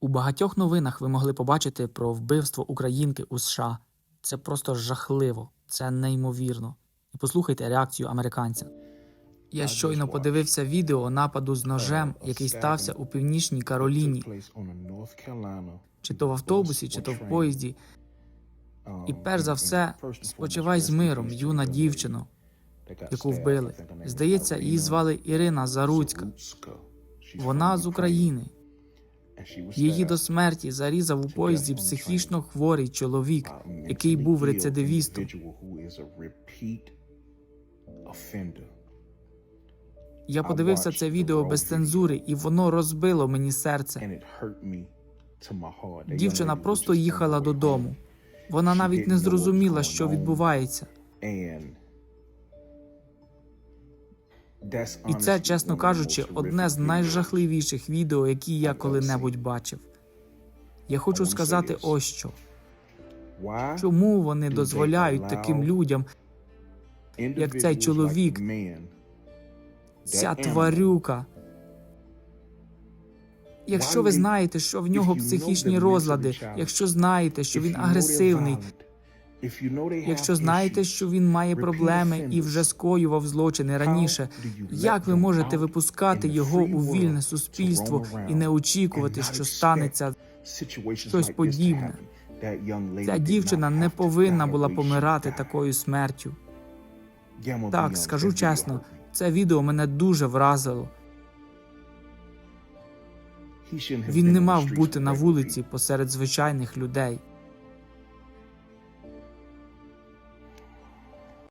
У багатьох новинах ви могли побачити про вбивство українки у США. Це просто жахливо, це неймовірно. І послухайте реакцію американця. Я щойно подивився відео нападу з ножем, який стався у північній Кароліні, чи то в автобусі, чи то в поїзді. І перш за все, спочивай з миром, юна дівчино, яку вбили. Здається, її звали Ірина Заруцька. Вона з України. Її до смерті зарізав у поїзді психічно хворий чоловік, який був рецидивістом. Я подивився це відео без цензури, і воно розбило мені серце. Дівчина просто їхала додому. Вона навіть не зрозуміла, що відбувається. І це, чесно кажучи, одне з найжахливіших відео, які я коли-небудь бачив. Я хочу сказати ось що. Чому вони дозволяють таким людям, як цей чоловік, ця тварюка? Якщо ви знаєте, що в нього психічні розлади, якщо знаєте, що він агресивний, якщо знаєте, що він має проблеми і вже скоював злочини раніше, як ви можете випускати його у вільне суспільство і не очікувати, що станеться? щось подібне? Ця дівчина не повинна була помирати такою смертю. Так, скажу чесно, це відео мене дуже вразило. Він не мав бути на вулиці посеред звичайних людей.